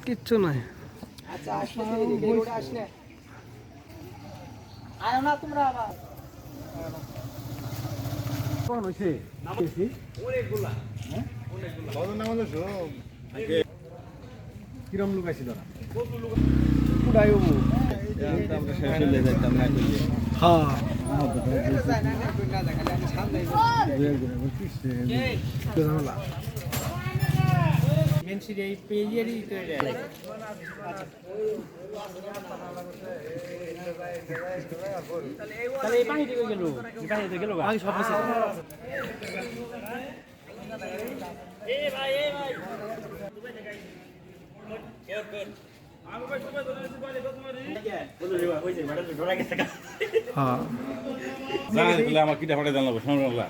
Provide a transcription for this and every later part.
কিচ্ছু নাই আচ্ছা আয় না তোমরা আবার কুড়াই হব হ্যাঁ ঝামেলা তাহলে এই গেল এই গেল আমি সব মিশে হ্যাঁ। জানেন বলে আমার কিটা ফাটাই জানলাম সংগ্রামলা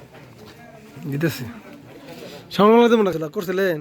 দিতেছি। সংগ্রাম দেবো না করছিলেন?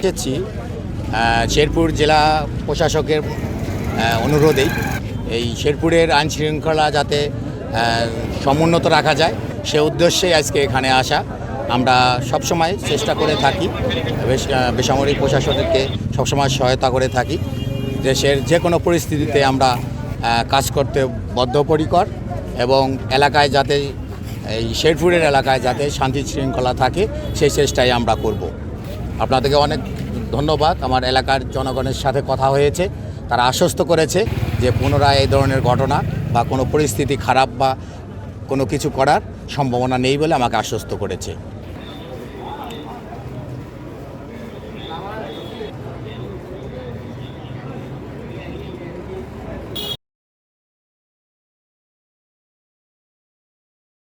এসেছি শেরপুর জেলা প্রশাসকের অনুরোধেই। এই শেরপুরের আইন শৃঙ্খলা যাতে সমুন্নত রাখা যায় সে উদ্দেশ্যে আজকে এখানে আসা। আমরা সবসময় চেষ্টা করে থাকি বেসামরিক প্রশাসনকে সবসময় সহায়তা করে থাকি। দেশের যে কোনো পরিস্থিতিতে আমরা কাজ করতে বদ্ধপরিকর এবং এলাকায় যাতে, এই শেরপুরের এলাকায় যাতে শান্তি শৃঙ্খলা থাকে, সেই চেষ্টাই আমরা করব। আপনাদেরকে অনেক ধন্যবাদ। আমার এলাকার জনগণের সাথে কথা হয়েছে, তারা আশ্বস্ত করেছে যে পুনরায় এই ধরনের ঘটনা বা কোনো পরিস্থিতি খারাপ বা কোনো কিছু করার সম্ভাবনা নেই বলে আমাকে আশ্বস্ত করেছে।